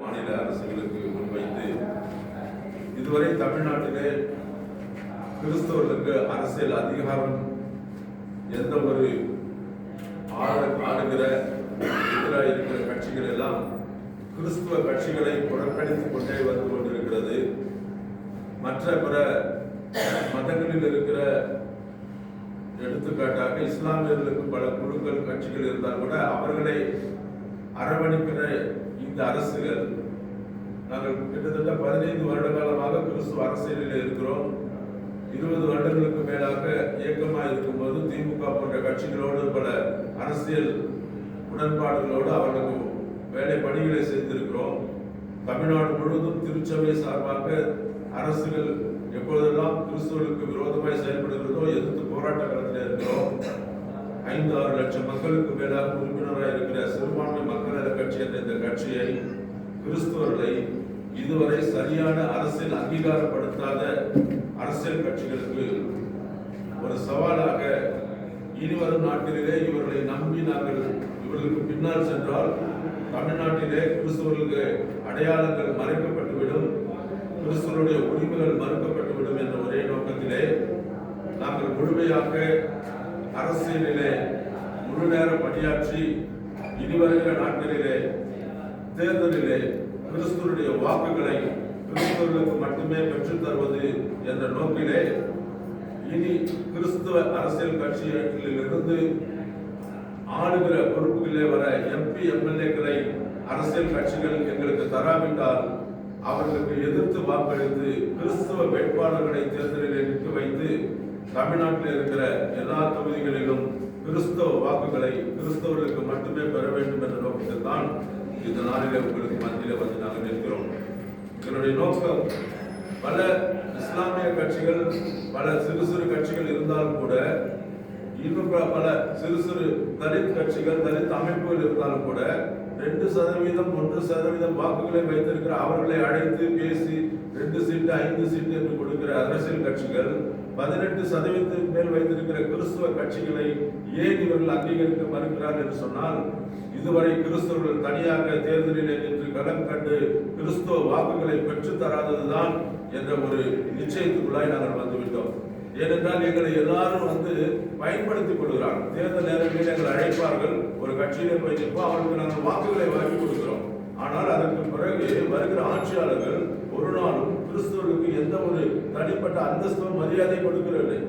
மாநில அரசுகளுக்கு முன்வைத்து இதுவரை தமிழ்நாட்டிலே கிறிஸ்தவர்களுக்கு அரசியல் அதிகாரம் எந்த ஒரு ஆள- ஆளுகிற எதிராக இருக்கிற கட்சிகள் எல்லாம் கிறிஸ்துவ கட்சிகளை புறக்கணித்துக் கொண்டே வந்து கொண்டிருக்கிறது. மற்ற பிற மதங்களில் இருக்கிற எடுத்துக்காட்டாக இஸ்லாமியர்களுக்கு பல குழுக்கள் கட்சிகள் இருந்தால் கூட அவர்களை அரவணைக்கிற இந்த அரசுகள் நாங்கள் கிட்டத்தட்ட பதினைந்து வருட காலமாக கிறிஸ்துவ அரசியலில் இருக்கிறோம். இருபது வருடங்களுக்கு மேலாக இயக்கமாக இருக்கும்போது திமுக போன்ற கட்சிகளோடு பல அரசியல் உடன்பாடுகளோடு அவர்களுக்கு வேலை பணிகளை செய்திருக்கிறோம். தமிழ்நாடு முழுவதும் திருச்சபை சார்பாக அரசுகள் எப்பொழுதெல்லாம் கிறிஸ்துவர்களுக்கு விரோதமாய் செயல்படுகிறதோ எதிர்த்து போராட்ட களத்தில் இருக்கிறோம். ஐந்து ஆறு லட்சம் மக்களுக்கு மேலாக உறுப்பினராக இருக்கிறோம் மக்கள் இந்த கட்சியை கிறிஸ்துவர்களை இதுவரை சரியான அரசியல் அங்கீகாரப்படுத்தாத அரசியல் கட்சிகளுக்கு ஒரு சவாலாக இனிவரும் நாட்டிலே இவர்களை நம்பி நாங்கள் இவர்களுக்கு பின்னால் சென்றால் தமிழ்நாட்டிலே கிறிஸ்துவர்களுக்கு அடையாளங்கள் மறைக்கப்பட்டுவிடும். கிறிஸ்துவருடைய உரிமைகள் மறுக்கப்பட்டுவிடும் என்ற ஒரே நோக்கத்திலே நாங்கள் முழுமையாக அரசியலிலே முழு நேரம் பணியாற்றி இனி வருகிற நாட்களிலே தேர்தலிலே கிறிஸ்துவருடைய வாக்குகளை கிறிஸ்தவர்களுக்கு மட்டுமே பெற்றுத் தருவது என்ற நோக்கிலே இனி கிறிஸ்துவ அரசியல் கட்சியிலிருந்து ஆளுகிற பொறுப்புகளிலே வர எம்பி எம்எல்ஏக்களை அரசியல் கட்சிகள் எங்களுக்கு தராவிட்டால் அவர்களுக்கு எதிர்த்து வாக்களித்து கிறிஸ்துவ வேட்பாளர்களை தேர்தலில் நிற்க வைத்து தமிழ்நாட்டில் இருக்கிற எல்லா தொகுதிகளிலும் கிறிஸ்தவ வாக்குகளை கிறிஸ்தவர்களுக்கு மட்டுமே பெற வேண்டும் என்ற நோக்கத்தில் தான் இந்த நாளிலே உங்களுக்கு மத்தியிலே வந்து நாங்கள் நிற்கிறோம். எங்களுடைய நோக்கம் பல இஸ்லாமிய கட்சிகள் பல சிறு சிறு கட்சிகள் இருந்தாலும் கூட இன்னும் பல- பல சிறு சிறு தலித் கட்சிகள் தலித் அமைப்புகள் இருந்தாலும் கூட ரெண்டு சதவீதம் ஒன்று சதவீதம் வாக்குகளை வைத்திருக்கிற அவர்களை அழைத்து பேசி ரெண்டு சீட்டு ஐந்து சீட்டு என்று கொடுக்கிற அரசியல் கட்சிகள் பதினெட்டு சதவீதத்திற்கு மேல் வைத்திருக்கிற கிறிஸ்துவ கட்சிகளை ஏன் இவர்கள் அங்கீகரிக்க மறுக்கிறார் என்று சொன்னால் இதுவரை கிறிஸ்தவர்கள் தனியாக தேர்தலிலே நின்று களம் கண்டு கிறிஸ்துவ வாக்குகளை பெற்றுத்தராததுதான் என்ற ஒரு நிச்சயத்துக்குள்ளாய் நாங்கள் வந்துவிட்டோம். ஏனென்றால் எங்களை எல்லாரும் வந்து பயன்படுத்திக் கொள்கிறார்கள். தேர்தல் நேரங்களில் எங்களை அழைப்பார்கள். ஒரு கட்சியிலே போய் நிற்போம். அவர்களுக்கு நாங்கள் வாக்குகளை வாங்கி கொடுக்கிறோம். ஆனால் அதற்கு பிறகு வருகிற ஆட்சியாளர்கள் ஒரு நாளும் கிறிஸ்துவருக்கு எந்த ஒரு தனிப்பட்ட அந்தஸ்தோ மரியாதை கொடுக்கிறவில்லை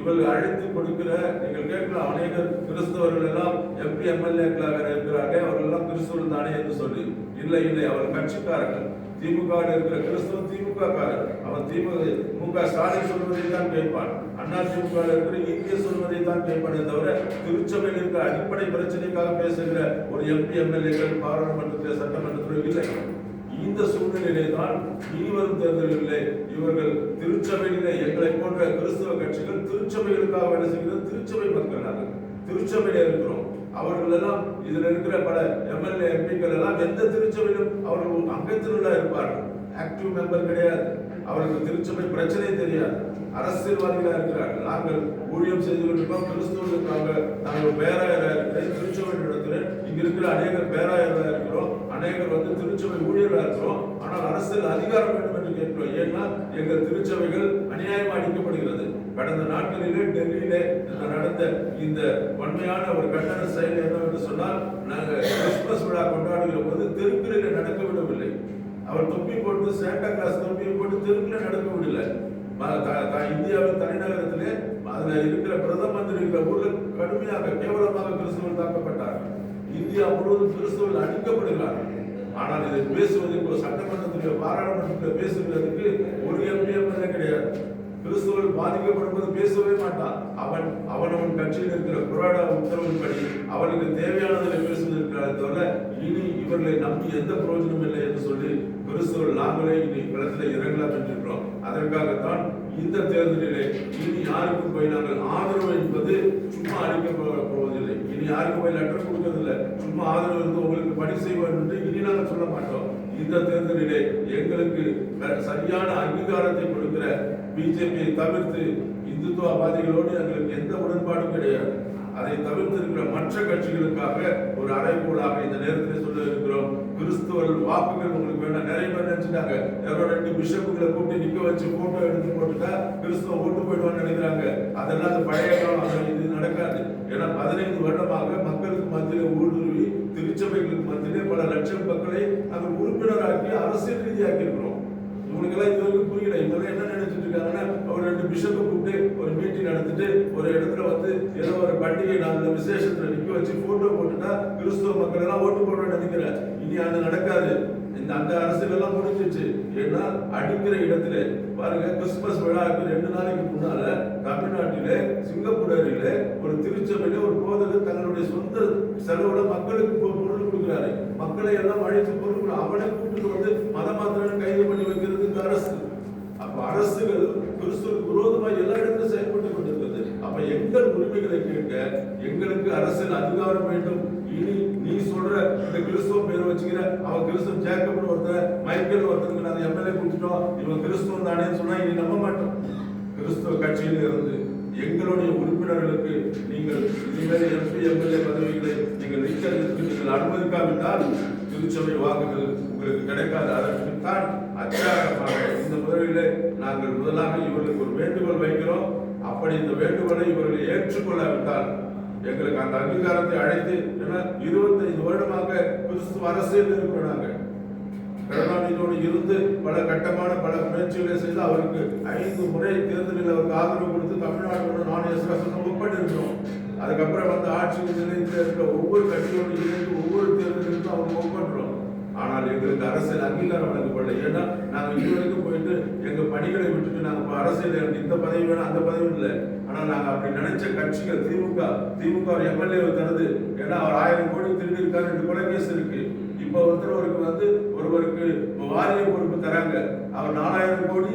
இவர்கள் அழைத்து கொடுக்கிற நீங்கள் கேட்கலாம் அநேகர் கிறிஸ்தவர்கள் எல்லாம் எம்பி எம்எல்ஏக்களாக இருக்கிறார்கள் அவர்கள் எல்லாம் கிறிஸ்தவர்கள் தானே என்று சொல்லி இல்லை இல்லை அவர் கட்சிக்காரர்கள். திமுக இருக்கிற கிறிஸ்துவ திமுக காரர் அவன் திமுக முக ஸ்டாலின் சொல்வதை தான் கேட்பான். அண்ணா திமுக இருக்கிற இந்திய சொல்வதை தான் கேட்பானே தவிர திருச்சபையில் இருக்கிற அடிப்படை பிரச்சனைக்காக பேசுகிற ஒரு எம்பி எம்எல்ஏக்கள் பாராளுமன்றத்தில் சட்டமன்றத்தில் இல்லை. இந்த சூழ்நிலையிலே தான் இனிவரும் தேர்தலிலே இவர்கள் திருச்சபையிலே எங்களை போன்ற கிறிஸ்தவ கட்சிகள் திருச்சபைகளுக்காக வேலை செய்கிறது திருச்சபை மக்கள் திருச்சபையில இருக்கிறோம். அவர்கள் எல்லாம் இதுல இருக்கிற பல எம்எல்ஏ எம்பிக்கள் எல்லாம் எந்த திருச்சபையிலும் அவர்கள் அங்கத்தினுள்ள இருப்பார்கள். ஆக்டிவ் மெம்பர் கிடையாது. அவர்களுக்கு திருச்சபை பிரச்சனை தெரியாது. அரசியல்வாதிகளாக இருக்கிறார்கள் நாங்கள் ஊழியம் செய்து கொண்டிருக்கோம் கிறிஸ்துவர்களுக்காக நாங்கள் பேராயராக இருக்கிறேன் திருச்சபை நடத்துகிறேன் இங்க இருக்கிற அநேகர் பேராயராக இருக்கிறோம். அநேகர் வந்து திருச்சபை ஊழியராக இருக்கிறோம். ஆனால் அரசியல் அதிகாரம் வேண்டும் என்று கேட்கிறோம். ஏன்னா எங்கள் திருச்சபைகள் அநியாயமாக அடிக்கப்படுகிறது. கடந்த நாட்களிலே டெல்லியிலே நடந்த இந்த வன்மையான ஒரு கண்டன செயல் என்னவென்று சொன்னால் நாங்கள் கிறிஸ்துமஸ் விழா கொண்டாடுகிற போது தெருக்களிலே நடக்க விடவில்லை அவர் தொப்பி போட்டு சேண்டா கிளாஸ் தொப்பியை போட்டு தெருக்கில் நடக்க முடியல இந்தியாவின் தலைநகரத்திலே அதில் இருக்கிற பிரதம மந்திரி இருக்கிற கடுமையாக கேவலமாக கிறிஸ்தவர்கள் தாக்கப்பட்டார்கள். இந்தியா முழுவதும் கிறிஸ்தவர்கள் அடிக்கப்படுகிறார்கள். ஆனால் இதை பேசுவதற்கு இப்போ சட்டமன்றத்தில் பாராளுமன்றத்தில் பேசுகிறதுக்கு ஒரு எம்பி கிடையாது. கிறிஸ்துவர்கள் பாதிக்கப்படும்போது பேசவே மாட்டான். அவன் அவனவன் கட்சியில் இருக்கிற புராட உத்தரவின்படி அவனுக்கு தேவையானதை காலத்தோட இனி இவர்களை நம்பி எந்த பிரயோஜனம் இல்லை என்று சொல்லி கிறிஸ்துவர்கள் நாங்களே இனி களத்தில் இறங்கலாம் என்றிருக்கிறோம். அதற்காகத்தான் இந்த தேர்தலிலே இனி யாருக்கும் போய் நாங்கள் ஆதரவு என்பது சும்மா அளிக்க போவதில்லை. இனி யாருக்கும் போய் லெட்டர் கொடுக்கறதில்லை. சும்மா ஆதரவு இருந்து உங்களுக்கு பணி செய்வோம் என்று இனி நாங்கள் சொல்ல மாட்டோம். இந்த தேர்தலிலே எங்களுக்கு சரியான அங்கீகாரத்தை கொடுக்கிற பிஜேபியை தவிர்த்து இந்துத்துவவாதிகளோடு எங்களுக்கு எந்த உடன்பாடும் கிடையாது. அதை தவிர்த்திருக்கிற மற்ற கட்சிகளுக்காக ஒரு அறைகூலாக இந்த நேரத்தில் சொல்ல இருக்கிறோம் கிறிஸ்துவர்கள் வாக்குகள் உங்களுக்கு வேண்டாம். நிறைய பேர் நினைச்சிட்டாங்க. யாரோ ரெண்டு பிஷப்புகளை கூப்பிட்டு நிக்க வச்சு போட்டோ எடுத்து போட்டுட்டா கிறிஸ்துவ ஓட்டு போயிடுவான்னு நினைக்கிறாங்க. அதெல்லாம் அந்த பழைய காலம். இது நடக்காது. ஏன்னா பதினைந்து வருடமாக மக்களுக்கு மத்தியிலே ஊடுருவி திருச்சபைகளுக்கு மத்தியிலே பல லட்சம் மக்களை அந்த உறுப்பினராக்கி அரசியல் ரீதியாக்கி இருக்கிறோம் இவனுக்கெல்லாம் இது வரைக்கும் புரியல. இவங்க என்ன நினைச்சிட்டு இருக்காங்கன்னா ஒரு ரெண்டு பிஷப்பை கூப்பிட்டு ஒரு மீட்டிங் நடத்திட்டு ஒரு இடத்துல வந்து ஏதோ ஒரு பண்டிகை நாள்ல விசேஷத்துல நிக்க வச்சு போட்டோ போட்டுட்டா கிறிஸ்துவ மக்கள் எல்லாம் ஓட்டு போடுறேன்னு நினைக்கிறேன் இனி அது நடக்காது. இந்த அந்த அரசியல் எல்லாம் முடிஞ்சிச்சு ஏன்னா அடிக்கிற இடத்துல பாருங்க கிறிஸ்துமஸ் விழாவுக்கு ரெண்டு நாளைக்கு முன்னால சிங்கப்பூர் சிங்கப்பூரிலே ஒரு திருச்சபையில ஒரு போதகர் தங்களுடைய சொந்த செலவுல மக்களுக்கு பொருள் கொடுக்குறாரு. மக்களை எல்லாம் அழைத்து பொருள் அவனை கூப்பிட்டு வந்து மதமாத்திரன்னு கைது பண்ணி வைக்க அப்ப அரசுகள் கிறிஸ்துவ விரோதமாக எல்லா இடத்திலும் செயல்பட்டு கொண்டிருக்கிறது அப்ப எங்கள் உரிமைகளை கேட்க எங்களுக்கு அரசியல் அதிகாரம் வேண்டும். இனி நீ சொல்ற இந்த கிறிஸ்துவ பேர் வச்சுக்கிற அவன் கிறிஸ்துவ ஜேக்கப்னு ஒருத்தர் மைக்கேல் ஒருத்தருக்கு நான் எம்எல்ஏ கொடுத்துட்டோம் இவன் கிறிஸ்துவம் தானேன்னு சொன்னா இனி நம்ப மாட்டோம். கிறிஸ்துவ கட்சியில் இருந்து எங்களுடைய உறுப்பினர்களுக்கு நீங்கள் இனிமேல் எம்பி எம்எல்ஏ பதவிகளை நீங்கள் நீக்கிறதுக்கு நீங்கள் அனுமதிக்காவிட்டால் திருச்சபை வாக்குகள் உங்களுக்கு கிடைக்காது. அதற்கு தான் அச்சாரமாக இந்த முதலிலே நாங்கள் முதலாக இவர்களுக்கு ஒரு வேண்டுகோள் வைக்கிறோம். அப்படி இந்த வேண்டுகோளை இவர்கள் ஏற்றுக்கொள்ளாவிட்டால் எங்களுக்கு அந்த அங்கீகாரத்தை அழைத்து ஏன்னா இருபத்தைந்து வருடமாக கிறிஸ்துவ அரசியல் இருக்கிறோம் கருணாநிதியோடு இருந்து பல கட்டமான பல முயற்சிகளை செய்து அவருக்கு ஐந்து முறை தேர்தலில் அவருக்கு ஆதரவு கொடுத்து தமிழ்நாடு நான் சாசனம் ஒப்படைக்கிறோம் அதுக்கப்புறம் வந்து ஆட்சி நிலையத்தில் இருக்கிற ஒவ்வொரு கட்சியோடு இணைந்து ஒவ்வொரு தேர்தலுக்கும் அவங்க ஒப்பன்றோம் ஆனால் எங்களுக்கு அரசியல் அங்கீகாரம் வழங்கப்படலை. ஏன்னா நாங்க இதுவரைக்கும் போயிட்டு எங்க பணிகளை விட்டுட்டு நாங்க அரசியல் இந்த பதவி வேணும் அந்த பதவி இல்லை. ஆனா நாங்க அப்படி நினைச்ச கட்சிகள் திமுக திமுக எம்எல்ஏ தருது ஏன்னா அவர் ஆயிரம் கோடி திருடி இருக்காரு ரெண்டு கொலை இருக்கு. இப்ப ஒருத்தர் வந்து ஒருவருக்கு வாரிய பொறுப்பு தராங்க. அவர் நாலாயிரம் கோடி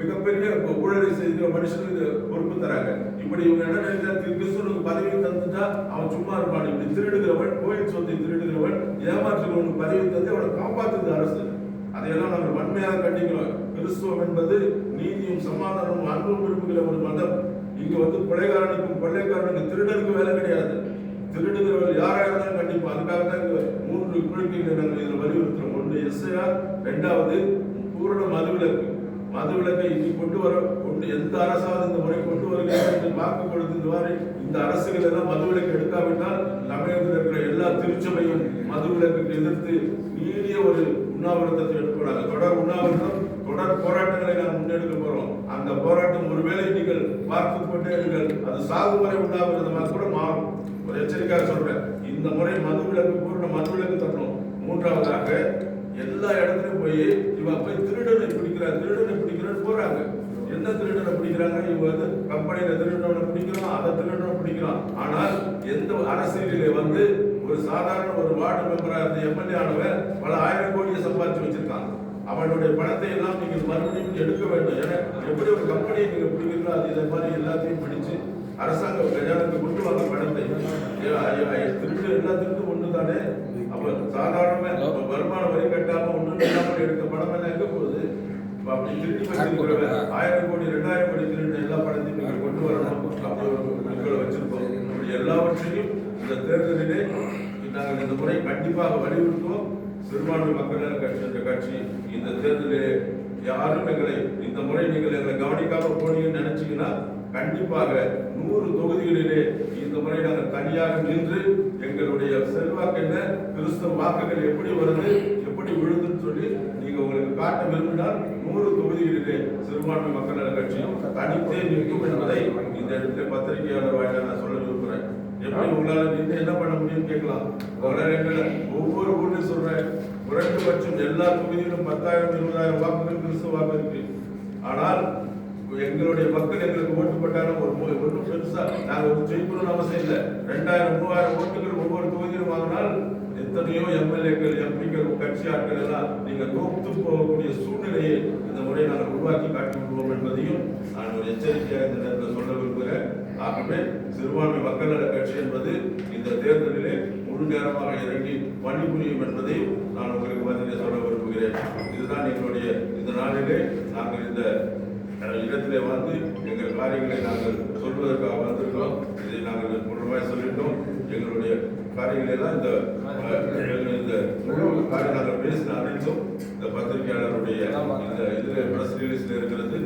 மிகப்பெரிய ஊழலை செய்த மனுஷனுக்கு பொறுப்பு தராங்க. இப்படி இவங்க என்ன நினைச்சா கிறிஸ்துவனுக்கு பதவி தந்துட்டா அவன் சும்மா இருப்பான். இப்படி திருடுகிறவன் கோயில் சொத்தை திருடுகிறவன் ஏமாற்றுகிறவனுக்கு பதவி தந்து அவனை காப்பாத்துது அரசு. அதையெல்லாம் நாங்கள் வன்மையாக கண்டிக்கிறோம். கிறிஸ்துவம் என்பது நீதியும் சமாதானமும் அன்பும் விரும்புகிற ஒரு மதம். இங்க வந்து கொலைகாரனுக்கும் கொள்ளைக்காரனுக்கும் திருடனுக்கும் வேலை கிடையாது. திருடுகிறவர்கள் யாராக இருந்தாலும் கண்டிப்பா அதுக்காக தான் இங்க மூன்று கோரிக்கைகளை நாங்கள் இதில் வலியுறுத்துறோம் ஒன்று எஸ்ஐஆர் ரெண்டாவது பூரண மதுவிலக்கு. மதுவிலக்கை இங்கு கொண்டு வர கொண்டு எந்த அரசாவது இந்த முறை கொண்டு வருகிறது என்று வாக்கு கொடுத்து இந்த மாதிரி இந்த அரசுகள் எல்லாம் மதுவிலக்கு எடுக்காவிட்டால் தமிழகத்தில் இருக்கிற எல்லா திருச்சபையும் மதுவிலக்குக்கு எதிர்த்து நீடிய ஒரு உண்ணாவிரதத்தை எடுக்கக்கூடாது தொடர் உண்ணாவிரதம் தொடர் போராட்டங்களை நாம் முன்னெடுக்க போறோம். அந்த போராட்டம் ஒருவேளை நீங்கள் பார்த்து கொண்டே இருங்கள். அது சாகுமுறை உண்ணாவிரதமாக கூட மாறும். ஒரு எச்சரிக்கையாக சொல்றேன். இந்த முறை மதுவிலக்கு பூர்ண மதுவிலக்கு தரணும். மூன்றாவதாக எல்லா இடத்துலயும் போய் இவன் போய் திருடனை பிடிக்கிறான் திருடனை பிடிக்கிறான்னு போறாங்க. என்ன திருடனை பிடிக்கிறாங்க? இவங்க வந்து கம்பெனியில திருடனை பிடிக்கிறான் அதை திருடனை பிடிக்கிறான். ஆனால் எந்த அரசியலிலே வந்து ஒரு சாதாரண ஒரு வார்டு மெம்பரா இருந்த எம்எல்ஏ ஆனவன் பல ஆயிரம் கோடியை சம்பாதிச்சு வச்சிருக்கான் அவனுடைய பணத்தை எல்லாம் நீங்கள் மறுபடியும் எடுக்க வேண்டும். ஏன்னா எப்படி ஒரு கம்பெனியை நீங்க பிடிக்கிறீங்களோ அது இதை மாதிரி எல்லாத்தையும் பிடிச்சு அரசாங்க கஜானுக்கு கொண்டு வாங்க பணத்தை திருட்டு எல்லா ஒன்று தானே அப்ப சாதாரண வருமான வரி கட்டாம ஒன்றும் இல்லாமல் எடுக்க பணம் எல்லாம் எங்க போகுது? இப்ப அப்படி திருடி வச்சிருக்கிறவன் ஆயிரம் கோடி ரெண்டாயிரம் கோடி திருட்டு எல்லா பணத்தையும் நீங்கள் கொண்டு வரணும். அப்படி ஒரு இப்படி எல்லாவற்றையும் இந்த தேர்தலிலே நாங்கள் இந்த முறை கண்டிப்பாக வலியுறுத்துவோம். சிறுபான்மை மக்கள் கட்சி என்ற கட்சி இந்த தேர்தலிலே யாரும் எங்களை இந்த முறை நீங்கள் எங்களை கவனிக்காம போனீங்கன்னு நினைச்சீங்கன்னா கண்டிப்பாக நூறு தொகுதிகளிலே இந்த முறை நாங்கள் தனியாக நின்று எங்களுடைய செல்வாக்கு என்ன கிறிஸ்தவ வாக்குகள் எப்படி வருது எப்படி விழுதுன்னு சொல்லி நீங்க உங்களுக்கு காட்ட விரும்பினால் நூறு தொகுதிகளிலே சிறுபான்மை மக்கள் கட்சியும் தனித்தே நிற்கும் என்பதை இந்த இடத்துல பத்திரிகையாளர் வாயிலாக நான் சொல்ல விரும்புகிறேன். எப்படி உங்களால நின்று என்ன பண்ண முடியும்னு கேட்கலாம். எங்களை ஒவ்வொரு ஊர்லயும் சொல்றேன். குறைந்தபட்சம் எல்லா தொகுதியிலும் பத்தாயிரம் இருபதாயிரம் வாக்குகள் கிறிஸ்துவ வாக்கு இருக்கு. ஆனால் எங்களுடைய மக்கள் எங்களுக்கு ஓட்டு போட்டாலும் ஒரு மு- பெருசா நாங்க ஒரு ஜெயிக்கணும்னு அவசியம் இல்லை. ரெண்டாயிரம் மூவாயிரம் ஓட்டுகள் ஒவ்வொரு தொகுதியிலும் வாங்கினால் எத்தனையோ எம்எல்ஏக்கள் எம்பிக்கள் கட்சி ஆட்கள் எல்லாம் நீங்க தோத்து போகக்கூடிய சூழ்நிலையை இந்த முறை நாங்கள் உருவாக்கி காட்டி விடுவோம் என்பதையும் நான் ஒரு எச்சரிக்கையாக இந்த நேரத்தில் சொல்ல விரும்புகிறேன். ஆகவே சிறுபான்மை மக்கள் நல கட்சி என்பது இந்த தேர்தலிலே முழு நேரமாக இறங்கி பணிபுரியும் என்பதை நான் உங்களுக்கு மத்தியிலே சொல்ல விரும்புகிறேன். இதுதான் எங்களுடைய இந்த நாளிலே நாங்கள் இந்த இடத்திலே வந்து எங்கள் காரியங்களை நாங்கள் சொல்வதற்காக வந்திருக்கிறோம். இதை நாங்கள் முழுமையாக சொல்லிட்டோம். எங்களுடைய காரியங்களெல்லாம் இந்த இந்த முழு காரியம் நாங்கள் பேசின அனைத்தும் இந்த பத்திரிகையாளருடைய இந்த இதில் ப்ரெஸ் ரிலீஸில் இருக்கிறது.